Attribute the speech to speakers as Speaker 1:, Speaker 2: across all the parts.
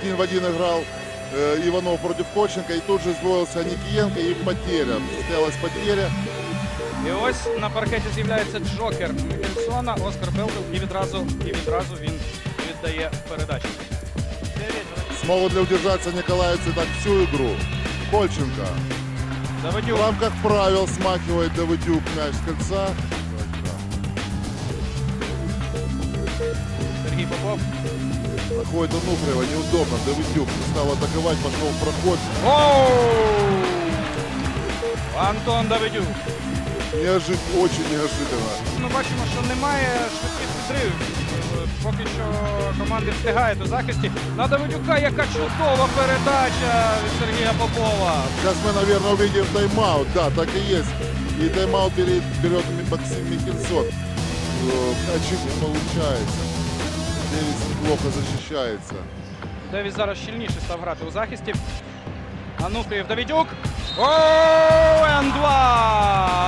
Speaker 1: один в один играл э, Иванов против Коченко. И тут же сдвоился Никиенко и потеря. Состоялась потеря.
Speaker 2: І ось на паркеті з'являється Джокер Мікельсона, Оскар Белдел, і відразу, і відразу він віддає передачу. Дев'ять.
Speaker 1: Смогут ли удержаться николаевцы так всю игру? Кольченко. В
Speaker 2: Давидюк.
Speaker 1: рамках правил смахивает Давыдюк мяч с кольца.
Speaker 2: Сергій Попов.
Speaker 1: Проходит Ануфриева, неудобно. Давыдюк стал атаковать, пошел в проход.
Speaker 2: Оу! Антон Давидюк.
Speaker 1: Неожид, очень неожиданно.
Speaker 2: Ми бачимо, що немає швидких підривів. Е, Поки що команди встигають у захисті. На Давидюка яка чудова передача від Сергія Попова.
Speaker 1: Сейчас мы, наверное, увидим тайм-аут. Да, так и есть. И тайм-аут берет, берет Максим Михельсон. Э, Качик не получается. Дэвис неплохо защищается.
Speaker 2: Девіс зараз щільніше став грати у захисті. Ануфрієв Давидюк. Оу, Н2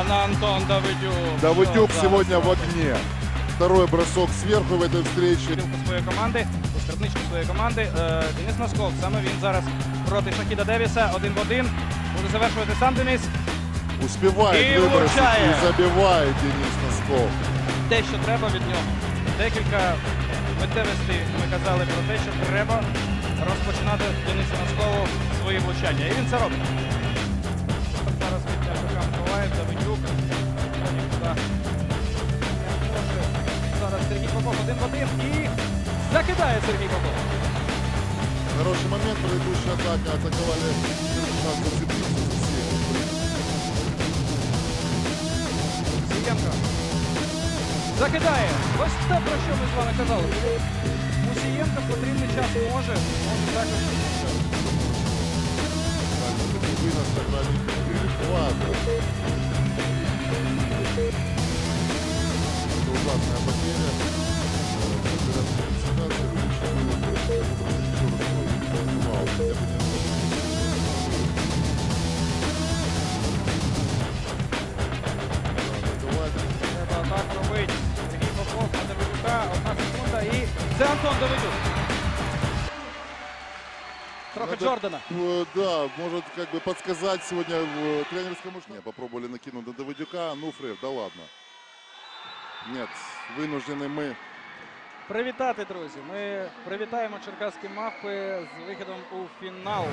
Speaker 2: на Антон Давидюк.
Speaker 1: Давыдюк
Speaker 2: Що за
Speaker 1: сегодня в
Speaker 2: спроба?
Speaker 1: огне. Второй бросок сверху в этой встрече.
Speaker 2: Стрілку своєї команди, у скарбничку своєї команди. Е, Денис Носков. Саме він зараз проти Шахіда Девіса. Один в один. Буде завершувати сам Денис.
Speaker 1: Успевает
Speaker 2: И
Speaker 1: выбросить
Speaker 2: влучает.
Speaker 1: и забивает Денис Носков.
Speaker 2: Те, що треба від нього. Декілька миттєвостей ми казали про те, що треба розпочинати Денису Носкову свої влучання. І він це робить. Зараз від М'якока Миколаїв, Давидюк. Зараз Сергій Попов один в один і закидає Сергій Попов.
Speaker 1: Хороший момент предыдущая атака. Атаковали за сеть.
Speaker 2: Сієнко. Закидає. Ось те, про що ми з вами казали. Мусієнко в потрібний час може, може також. це Антон Давидюк. Трохи
Speaker 1: Надо,
Speaker 2: Джордана.
Speaker 1: э, Да, может как бы подсказать сегодня в тренерском мышлении. Попробовали накинуть на Давыдюка, Ануфриев, да ладно. Нет, вынуждены мы.
Speaker 2: Привітати, друзі. Ми привітаємо черкаські мавпи з виходом у фінал